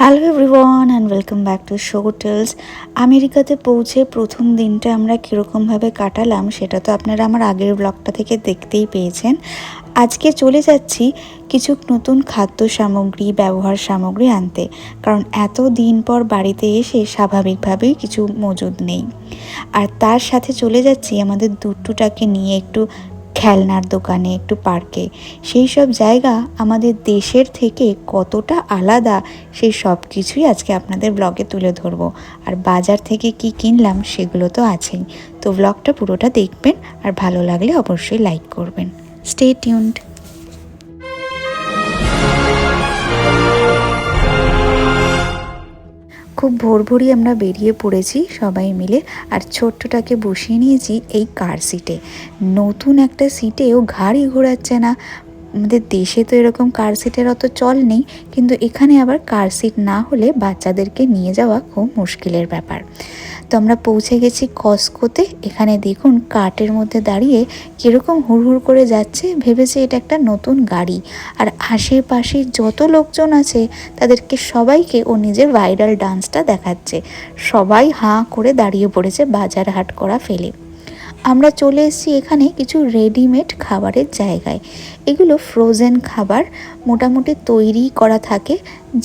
Hello everyone and welcome back to show tells আমেরিকাতে পৌঁছে প্রথম দিনটা আমরা কীরকমভাবে কাটালাম সেটা তো আপনারা আমার আগের ব্লগটা থেকে দেখতেই পেয়েছেন। আজকে চলে যাচ্ছি কিছু নতুন খাদ্য সামগ্রী, ব্যবহার সামগ্রী আনতে, কারণ এত দিন পর বাড়িতে এসে স্বাভাবিকভাবেই কিছু মজুদ নেই। আর তার সাথে চলে যাচ্ছি আমাদের দুটুটাকে নিয়ে একটু খেলনার দোকানে, একটু পার্কে। সেই সব জায়গা আমাদের দেশের থেকে কতটা আলাদা, সেই সব কিছুই আজকে আপনাদের ব্লগে তুলে ধরব। আর বাজার থেকে কি কিনলাম সেগুলো তো আছেই। তো ব্লগটা পুরোটা দেখবেন আর ভালো লাগলে অবশ্যই লাইক করবেন। স্টে টিউনড খুব ভোর ভোরই আমরা বেরিয়ে পড়েছি সবাই মিলে। আর ছোট্টটাকে বসিয়ে নিয়েছি এই কার সিটে। নতুন একটা সিটে ও ঘাড়ি ঘোরাচ্ছে না। আমাদের দেশে তো এরকম কার সিটের অত চল নেই, কিন্তু এখানে আবার কার সিট না হলে বাচ্চাদেরকে নিয়ে যাওয়া খুব মুশকিলের ব্যাপার। তো আমরা পৌঁছে গেছি কসকোতে। এখানে দেখুন কার্টের মধ্যে দাঁড়িয়ে কীরকম হুড়হুড় করে যাচ্ছে, ভেবেছে এটা একটা নতুন গাড়ি। আর আশেপাশে যত লোকজন আছে, তাদেরকে সবাইকে ও নিজের ভাইরাল ডান্সটা দেখাচ্ছে। সবাই হাঁ করে দাঁড়িয়ে পড়েছে বাজার হাট করা ফেলে। আমরা চলে এসেছি এখানে কিছু রেডিমেড খাবারের জায়গায়। এগুলো ফ্রোজেন খাবার, মোটামুটি তৈরি করা থাকে।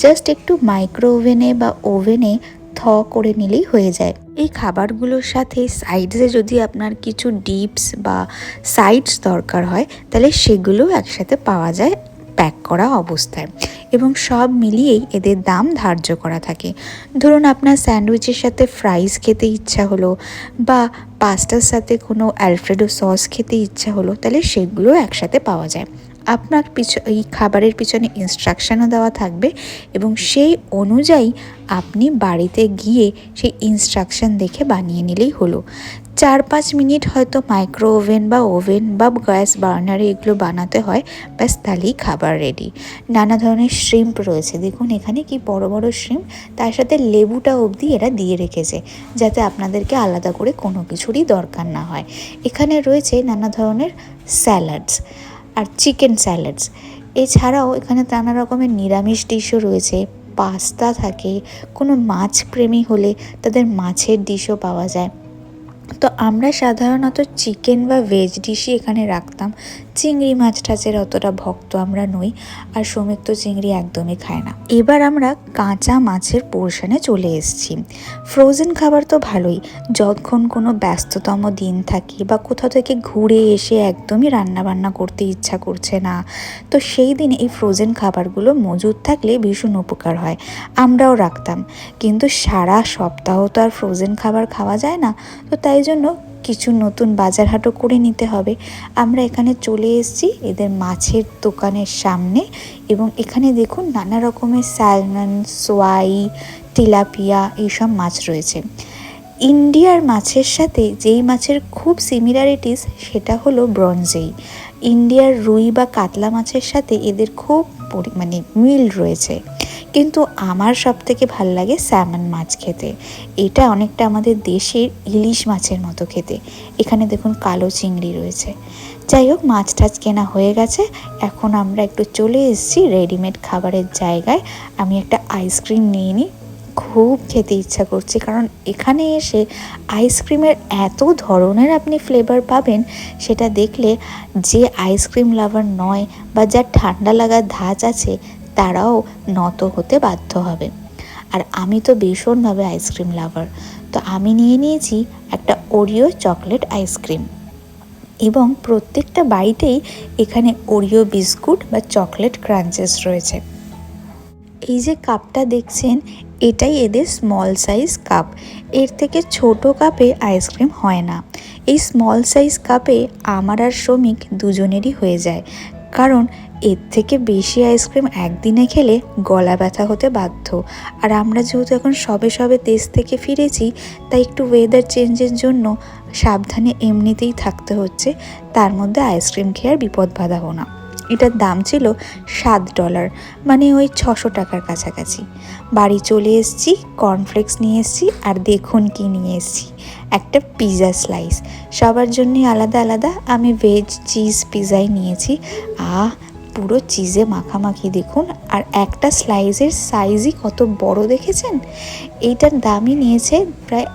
জাস্ট একটু মাইক্রো ওভেনে বা ওভেনে থ করে নিলেই হয়ে যায়। এই খাবারগুলোর সাথে সাইডসে যদি আপনার কিছু ডিপস বা সাইডস দরকার হয়, তাহলে সেগুলো একসাথে পাওয়া যায় প্যাক করা অবস্থায়। এবং সব মিলিয়েই এদের দাম ধার্য করা থাকে। ধরুন আপনার স্যান্ডউইচের সাথে ফ্রাইস খেতে ইচ্ছা হলো বা পাস্তার সাথে কোনো অ্যালফ্রেডো সস খেতে ইচ্ছা হলো, তাহলে সেগুলো একসাথে পাওয়া যায়। আপনার পিছ, এই খাবারের পিছনে ইনস্ট্রাকশানও দেওয়া থাকবে এবং সেই অনুযায়ী আপনি বাড়িতে গিয়ে সেই ইনস্ট্রাকশান দেখে বানিয়ে নিলেই হলো। চার পাঁচ মিনিট হয়তো মাইক্রো ওভেন বা ওভেন বা গ্যাস বার্নারে এগুলো বানাতে হয়, ব্যাস তাহলেই খাবার রেডি নানা ধরনের শ্রিম্প রয়েছে, দেখুন এখানে কি বড় বড় শ্রিম্প তার সাথে লেবুটা অবধি এরা দিয়ে রেখেছে, যাতে আপনাদেরকে আলাদা করে কোনো কিছুরই দরকার না হয়। এখানে রয়েছে নানা ধরনের স্যালাডস আর চিকেন স্যালাডস। এছাড়াও এখানে নানা রকমের নিরামিষ ডিশও রয়েছে। পাস্তা থাকে, কোনো মাছ প্রেমী হলে তাদের মাছের ডিশও পাওয়া যায়। তো আমরা সাধারণত চিকেন বা ভেজ ডিশই এখানে রাখতাম। চিংড়ি মাছ টাছের অতটা ভক্ত আমরা নই আর শ্রমিক তো চিংড়ি একদমই খায় না। এবার আমরা কাঁচা মাছের পোর্শনে চলে এসেছি। ফ্রোজেন খাবার তো ভালোই, যতক্ষণ কোনো ব্যস্ততম দিন থাকি বা কোথাও থেকে ঘুরে এসে একদমই রান্না বান্না করতে ইচ্ছা করছে না, তো সেই দিন এই ফ্রোজেন খাবারগুলো মজুদ থাকলে ভীষণ উপকার হয়, আমরাও রাখতাম। কিন্তু সারা সপ্তাহ তো আর ফ্রোজেন খাবার খাওয়া যায় না, তো তাই জন্য কিছু নতুন বাজার হাটও করে নিতে হবে। আমরা এখানে চলে এসেছি এদের মাছের দোকানের সামনে এবং এখানে দেখুন নানা রকমের স্যালমন, সোয়াই, টিলাপিয়া এইসব মাছ রয়েছে। ইন্ডিয়ার মাছের সাথে যেই মাছের খুব সিমিলারিটিস সেটা হলো ব্রঞ্জেই। ইন্ডিয়ার রুই বা কাতলা মাছের সাথে এদের খুব মানে মিল রয়েছে। কিন্তু আমার সব থেকে ভালো লাগে স্যামন মাছ খেতে। এটা অনেকটা আমাদের দেশের ইলিশ মাছের মতো খেতে। এখানে দেখুন কালো চিংড়ি রয়েছে। যাই হোক, মাছ টাছ কেনা হয়ে গেছে। এখন আমরা একটু চলে এসেছি রেডিমেড খাবারের জায়গায়। আমি একটা আইসক্রিম নিয়ে নিই। খুব খেতে ইচ্ছা করছে, কারণ এখানে এসে আইসক্রিমের এত ধরনের আপনি ফ্লেভার পাবেন, সেটা দেখলে যে আইসক্রিম লাভার নয় বা যার ঠান্ডা লাগার ধাঁচ আছে তারাও নত হতে বাধ্য হবে। আর আমি তো ভীষণভাবে আইসক্রিম লাভার তো আমি নিয়ে নিয়েছি একটা ওরিও চকলেট আইসক্রিম এবং প্রত্যেকটা বাইটেই এখানে ওরিও বিস্কুট বা চকলেট ক্রাঞ্চেস রয়েছে। এই যে কাপটা দেখছেন, এটাই এদের স্মল সাইজ কাপ এর থেকে ছোট কাপে আইসক্রিম হয় না। এই স্মল সাইজ কাপে আমার আর শ্রমিক দুজনেরই হয়ে যায়। কারণ এর থেকে বেশি আইসক্রিম একদিনে খেলে গলা ব্যথা হতে বাধ্য। আর আমরা যেহেতু এখন সবে সবে দেশ থেকে ফিরেছি, তাই একটু ওয়েদার চেঞ্জের জন্য সাবধানে এমনিতেই থাকতে হচ্ছে। তার মধ্যে আইসক্রিম খেয়ে আর বিপদ বাঁধাবো না। এটার দাম ছিল সাত ডলার মানে ওই ছশো টাকার কাছাকাছি। বাড়ি চলে এসেছি কর্নফ্লেক্স নিয়ে এসেছি, আর দেখুন কি নিয়ে এসেছি। একটা পিৎজা স্লাইস সবার জন্যই আলাদা আলাদা, আমি ভেজ চিজ পিৎজাই নিয়েছি। আহ, পুরো চিজে মাখামাখি দেখুন, আর একটা স্লাইসের সাইজই কত বড় দেখেছেন? এইটার দামই নিয়েছে প্রায়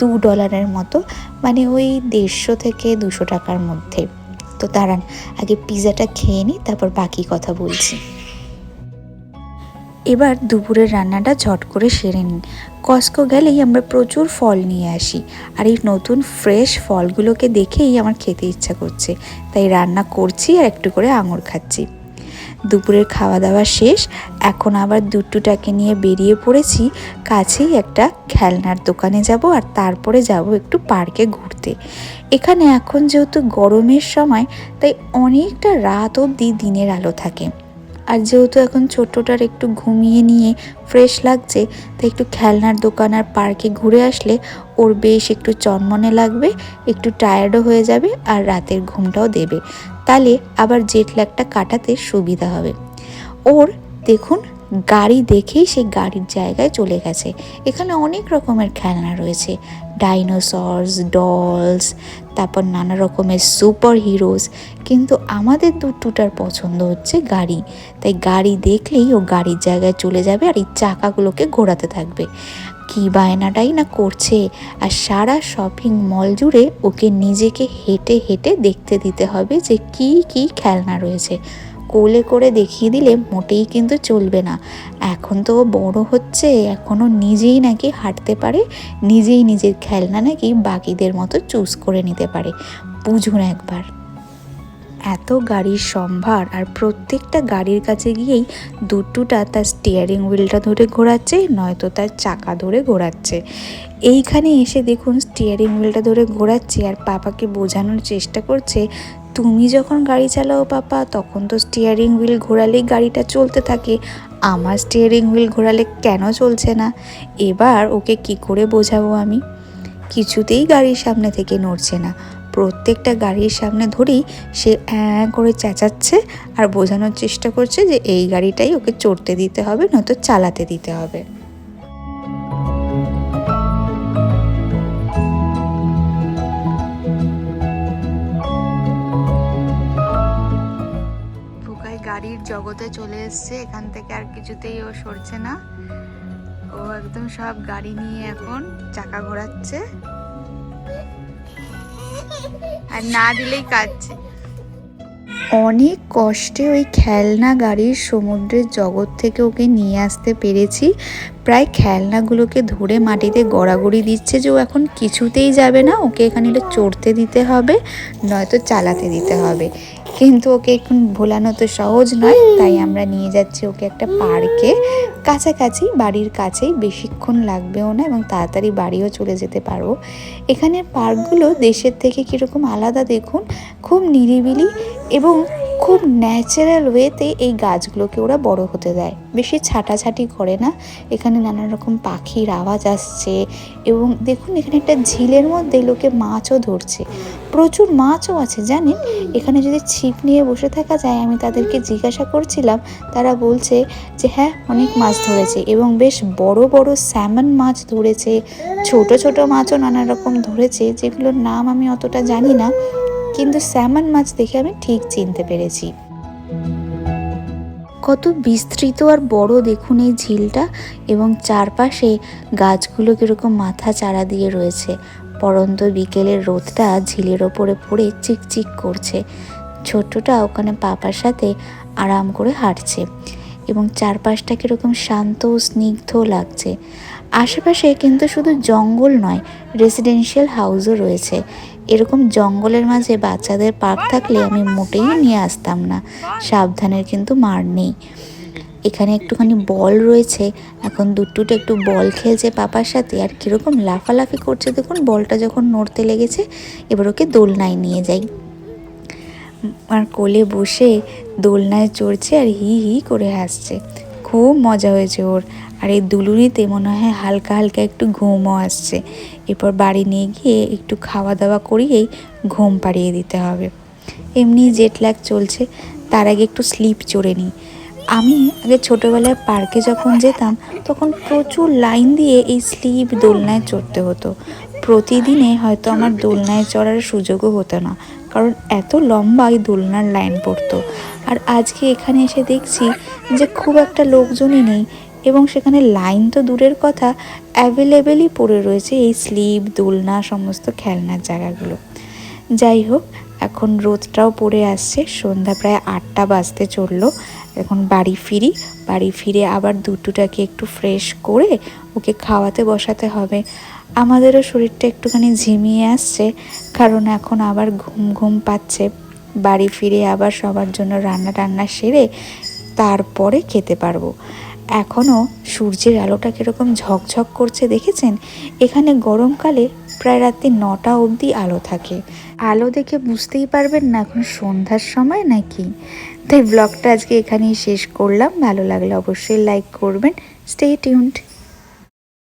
দু ডলারের মতো মানে ওই দেড়শো থেকে দুশো টাকার মধ্যে। তো দাঁড়ান, আগে পিৎজাটা খেয়ে নিই তারপর বাকি কথা বলছি। এবার দুপুরের রান্নাটা ঝট করে সেরে নিন। কস্কো গেলেই আমরা প্রচুর ফল নিয়ে আসি, আর এই নতুন ফ্রেশ ফলগুলোকে দেখেই আমার খেতে ইচ্ছা করছে। তাই রান্না করছি আর একটু করে আঙুর খাচ্ছি। দুপুরের খাওয়া দাওয়া শেষ, এখন আবার দুটুটাকে নিয়ে বেরিয়ে পড়েছি, কাছেই একটা খেলনার দোকানে যাব আর তারপরে যাব একটু পার্কে ঘুরতে। এখানে এখন যেহেতু গরমের সময়, তাই অনেকটা রাত অবধি দিনের আলো থাকে। আর যেহেতু এখন ছোট্টটার একটু ঘুমিয়ে নিয়ে ফ্রেশ লাগছে, তাই একটু খেলনার দোকান আর পার্কে ঘুরে আসলে ওর বেশ একটু চনমনে লাগবে, একটু টায়ার্ডও হয়ে যাবে আর রাতের ঘুমটাও দেবে। তাহলে আবার জেট ল্যাগটা কাটাতে সুবিধা হবে। ওর, দেখুন, গাড়ি দেখেই সেই গাড়ির জায়গায় চলে গেছে। এখানে অনেক রকমের খেলনা রয়েছে। ডাইনোসরস ডলস তারপর নানা রকমের সুপার হিরোজ কিন্তু আমাদের দুটোটার পছন্দ হচ্ছে গাড়ি। তাই গাড়ি দেখলেই ও গাড়ির জায়গায় চলে যাবে আর এই চাকাগুলোকে ঘোরাতে থাকবে। কি বায়নাটাই না করছে। আর সারা শপিং মল জুড়ে ওকে নিজেকে হেঁটে হেঁটে দেখতে দিতে হবে যে কি কি খেলনা রয়েছে। কোলে করে দেখিয়ে দিলে মোটেই কিন্তু চলবে না। এখন তো বড় হচ্ছে এখনও নিজেই নাকি হাঁটতে পারে, নিজেই নিজের খেলনা নাকি বাকিদের মতো চুজ করে নিতে পারে। বুঝুন একবার। এত গাড়ির সম্ভার আর প্রত্যেকটা গাড়ির কাছে গিয়েই দুটুটা তার স্টিয়ারিং হুইলটা ধরে ঘোরাচ্ছে, নয়তো তার চাকা ধরে ঘোরাচ্ছে। এইখানে এসে দেখুন স্টিয়ারিং হুইলটা ধরে ঘোরাচ্ছে আর পাপাকে বোঝানোর চেষ্টা করছে, তুমি যখন গাড়ি চালাও পাপা, তখন তো স্টিয়ারিং হুইল ঘোরালেই গাড়িটা চলতে থাকে। আমার স্টিয়ারিং হুইল ঘোরালে কেন চলছে না? এবার ওকে কি করে বোঝাবো আমি? কিছুতেই গাড়ির সামনে থেকে নড়ছে না। প্রত্যেকটা গাড়ির সামনে ধরেই সে অ্যাঁ করে চেঁচাচ্ছে আর বোঝানোর চেষ্টা করছে যে এই গাড়িটাই ওকে চড়তে দিতে হবে, নয়তো চালাতে দিতে হবে। গাড়ির জগতে চলে এসছে, এখান থেকে আর কিছুতেই ও সরছে না। ও একদম সব গাড়ি নিয়ে এখন চাকা ঘোরাচ্ছে। আর না দিলেই কাটছে অনেক কষ্টে ওই খেলনা গাড়ির সমুদ্রের জগৎ থেকে ওকে নিয়ে আসতে পেরেছি। প্রায় খেলনাগুলোকে ধরে মাটিতে গড়াগড়ি দিচ্ছে যে ও এখন কিছুতেই যাবে না, ওকে এখানে চড়তে দিতে হবে, নয়তো চালাতে দিতে হবে। কিন্তু ওকে এখন ভোলানো তো সহজ নয়, তাই আমরা নিয়ে যাচ্ছি ওকে একটা পার্কে। কাছাকাছি বাড়ির কাছেই বেশিক্ষণ লাগবেও না এবং তাড়াতাড়ি বাড়িও চলে যেতে পারব এখানের পার্কগুলো দেশের থেকে কীরকম আলাদা দেখুন, খুব নিরিবিলি এবং খুব ন্যাচারাল ওয়েতে এই গাছগুলোকে ওরা বড় হতে দেয়। বেশি ছাটাছাটি করে না। এখানে নানা রকম পাখির আওয়াজ আসছে এবং দেখুন এখানে একটা ঝিলের মধ্যে লোকে মাছও ধরছে। প্রচুর মাছও আছে, জানেন? এখানে যদি ছিপ নিয়ে বসে থাকা যায়, আমি তাদেরকে জিজ্ঞাসা করছিলাম, তারা বলছে যে হ্যাঁ অনেক মাছ ধরেছে এবং বেশ বড় বড় স্যামন মাছ ধরেছে। ছোট ছোট মাছও নানা রকম ধরেছে, যেগুলোর নাম আমি অতটা জানি না। কিন্তু স্যামন মাছ দেখে আমি ঠিক চিনতে পেরেছি। কত বিস্তৃত আর বড় দেখুন এই ঝিলটা এবং চারপাশে গাছগুলো কীরকম মাথা চারা দিয়ে রয়েছে। পরন্ত বিকেলের রোদটা ঝিলের ওপরে পড়ে চিকচিক করছে। ছোট্টটা ওখানে পাপার সাথে আরাম করে হাঁটছে এবং চারপাশটা কীরকম শান্ত ও স্নিগ্ধ লাগছে। আশেপাশে কিন্তু শুধু জঙ্গল নয় রেসিডেন্সিয়াল হাউসও রয়েছে। এরকম জঙ্গলের মাঝে বাচ্চাদের পার্ক থাকলে আমি মোটেই নিয়ে আসতাম না। সাবধানের কিন্তু মার নেই। এখানে একটুখানি বল রয়েছে। এখন দুটুটো একটু বল খেলছে পাপার সাথে। আর কীরকম লাফালাফি করছে দেখুন, বলটা যখন নড়তে লেগেছে, এবার ওকে দোলনায় নিয়ে যাই। আর কোলে বসে দোলনায় চড়ছে আর হি হি করে হাসছে। খুব মজা হয়েছে ওর। আর এই দুলুনিতে মনে হয় হালকা হালকা একটু ঘুমও আসছে। এরপর বাড়ি নিয়ে গিয়ে একটু খাওয়া দাওয়া করিয়েই ঘুম পাড়িয়ে দিতে হবে। এমনি জেট ল্যাগ চলছে, তার আগে একটু স্লিপ চড়ে নিই। আমি আগে ছোটোবেলায় পার্কে যখন যেতাম, তখন প্রচুর লাইন দিয়ে এই স্লিপ দোলনায় চড়তে হতো। প্রতিদিনে হয়তো আমার দোলনায় চড়ার সুযোগও হতো না, কারণ এত লম্বা এই দোলনার লাইন পড়তো। আর আজকে এখানে এসে দেখছি যে খুব একটা লোকজনই নেই এবং সেখানে লাইন তো দূরের কথা অ্যাভেলেবেলই পড়ে রয়েছে এই স্লিপ, দোলনা, সমস্ত খেলনার জায়গাগুলো। যাই হোক, এখন রোদটাও পড়ে আসছে, সন্ধ্যা প্রায় আটটা বাজতে চলল। এখন বাড়ি ফিরি, বাড়ি ফিরে আবার দুটোটাকে একটু ফ্রেশ করে ওকে খাওয়াতে বসাতে হবে। আমাদেরও শরীরটা একটুখানি ঝিমিয়ে আসছে, কারণ এখন আবার ঘুম ঘুম পাচ্ছে। বাড়ি ফিরে আবার সবার জন্য রান্না টান্না সেরে তারপরে খেতে পারব। এখনও সূর্যের আলোটা কীরকম ঝকঝক করছে দেখেছেন? এখানে গরমকালে প্রায় রাত্রি নটা অবধি আলো থাকে। আলো দেখে বুঝতেই পারবেন না এখন সন্ধ্যার সময় নাকি? তাই ব্লগটা আজকে এখানেই শেষ করলাম। ভালো লাগলে অবশ্যই লাইক করবেন। Stay tuned